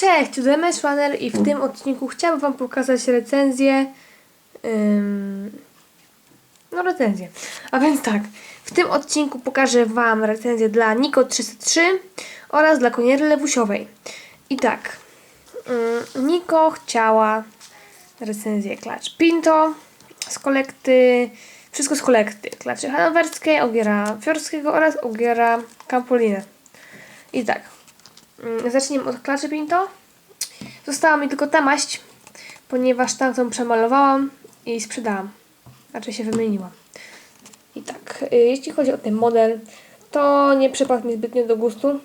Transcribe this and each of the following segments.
Cześć, tu Demes Runner i w tym odcinku chciałabym Wam pokazać recenzję. Ym... No, recenzję. A więc tak, w tym odcinku pokażę Wam recenzję dla Niko 303 oraz dla Koniery Lewusiowej. I tak, ym, Niko chciała recenzję klacz Pinto z kolekty, wszystko z kolekty. Klaczy hanowerskiej, ogiera fiorskiego oraz ogiera Campolina. I tak, Mm, Zacznijmy od klaczy Pinto. Została mi tylko ta maść, ponieważ tamtą przemalowałam i sprzedałam. Raczej się wymieniłam. I tak, y, jeśli chodzi o ten model, to nie przypadł mi zbytnio do gustu.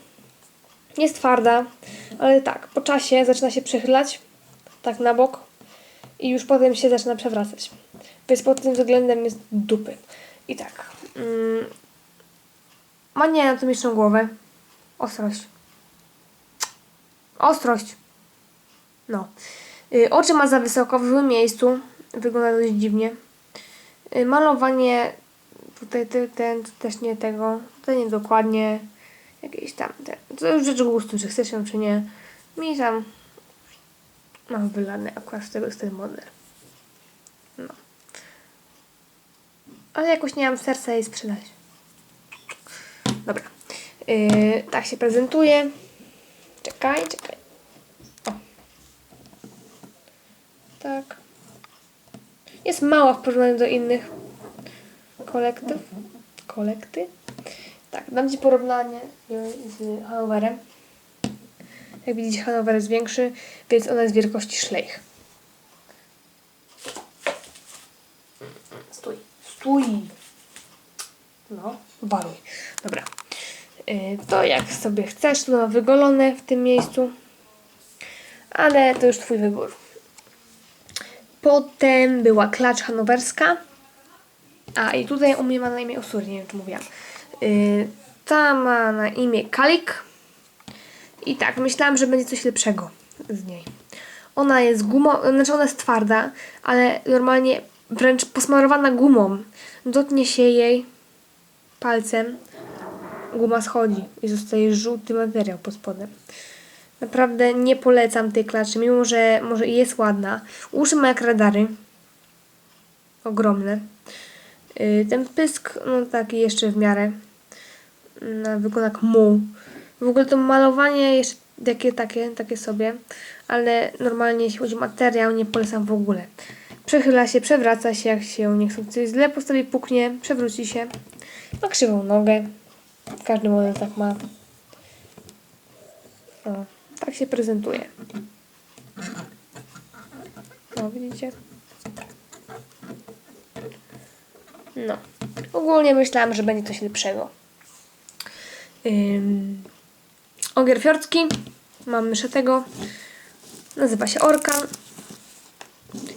Jest twarda, ale tak, po czasie zaczyna się przechylać, tak na bok i już potem się zaczyna przewracać. Więc pod tym względem jest dupy. I tak, mm, ma nieanatomiczną głowę, ostrość. Ostrość. No. Y, oczy ma za wysoko, w złym miejscu. Wygląda dość dziwnie. Y, malowanie. Tutaj ten, ten też nie tego. Tutaj nie dokładnie. Jakieś tam. Ten. To już rzecz gustu, czy chcesz ją, czy nie. Mi tam. Mam wylane akurat z tego jest ten model. No. Ale jakoś nie mam serca jej sprzedać. Dobra. Yy, tak się prezentuje. Czekaj, czekaj. O. Tak. Jest mała w porównaniu do innych kolektów. Kolekty. Tak, dam Ci porównanie z Hanowerem. Jak widzicie, Hanower jest większy, więc ona jest wielkości szlejch. Stój. Stój. No, waruj. Dobra. Y, To jak sobie chcesz, to ma wygolone w tym miejscu. Ale to już Twój wybór. Potem była klacz hanowerska. A i tutaj u mnie ma na imię Osur, nie wiem czy mówiłam. Y, Ta ma na imię Kalik. I tak, myślałam, że będzie coś lepszego z niej. Ona jest gumą, znaczy ona jest twarda, ale normalnie wręcz posmarowana gumą. Dotknie się jej palcem guma schodzi i zostaje żółty materiał pod spodem. Naprawdę nie polecam tej klaczy, mimo że może jest ładna. Uszy ma jak radary. Ogromne. Yy, Ten pysk, no taki jeszcze w miarę. Wygląda jak muł. W ogóle to malowanie jeszcze takie, takie, takie sobie. Ale normalnie jeśli chodzi o materiał, nie polecam w ogóle. Przechyla się, przewraca się, jak się nie chce coś źle postawi, puknie, przewróci się. Ma krzywą nogę. Każdy model tak ma. O, tak się prezentuje. No, widzicie? No. Ogólnie myślałam, że będzie coś lepszego. Ym, ogier fiordzki. Mam myszetego. Nazywa się Orkan.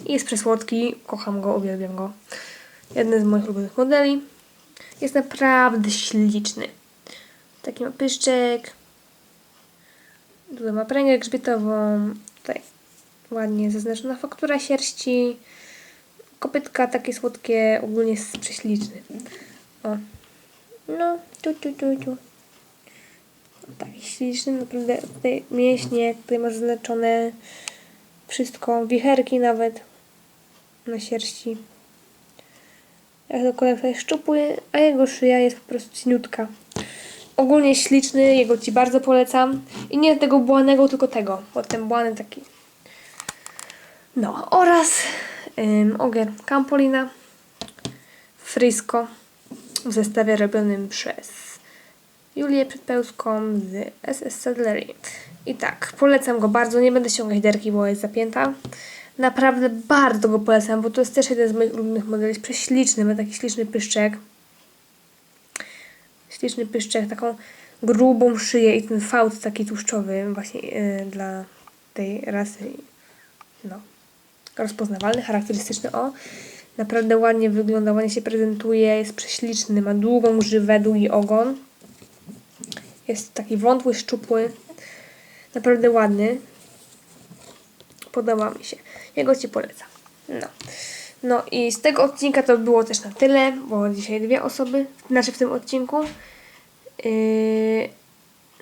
I jest przesłodki. Kocham go, uwielbiam go. Jeden z moich ulubionych modeli. Jest naprawdę śliczny. Taki ma pyszczek. Tutaj ma pręgę grzbietową. Tutaj ładnie zaznaczona faktura sierści. Kopytka takie słodkie. Ogólnie jest prześliczny. O. No, tu, tu, tu, tu. Taki śliczny, naprawdę tutaj mięśnie, tutaj ma zaznaczone wszystko, wicherki nawet na sierści. Jak to kolekcja jest szczupły, a jego szyja jest po prostu cieniutka. Ogólnie śliczny, jego Ci bardzo polecam. I nie tego błanego, tylko tego, bo ten błany taki. No, oraz ym, ogier Campolina Frisco w zestawie robionym przez Julię Przedpełską z SS Saddlery. I tak, polecam go bardzo, nie będę ściągać derki, bo jest zapięta. Naprawdę bardzo go polecam, bo to jest też jeden z moich ulubionych modeli. Jest prześliczny, ma taki śliczny pyszczek. Śliczny pyszczek, taką grubą szyję i ten fałd taki tłuszczowy właśnie yy, dla tej rasy. No, rozpoznawalny, charakterystyczny. O, naprawdę ładnie wygląda, ładnie się prezentuje, jest prześliczny, ma długą grzywę, długi ogon. Jest taki wątły, szczupły. Naprawdę ładny. Podoba mi się. Jego Ci polecam. No. No i z tego odcinka to było też na tyle, bo dzisiaj dwie osoby, znaczy w tym odcinku. Yy,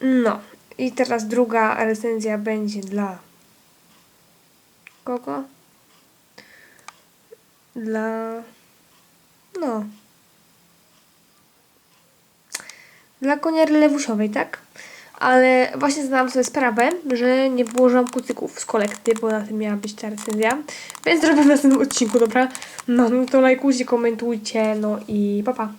no. I teraz druga recenzja będzie dla kogo? Dla no dla konia relewusiowej, tak? Ale właśnie zdałam sobie sprawę, że nie wyłożyłam kucyków z kolekty, bo na tym miała być ta recenzja. Więc zrobię w następnym odcinku, dobra? No, to lajkujcie, komentujcie, no i pa pa.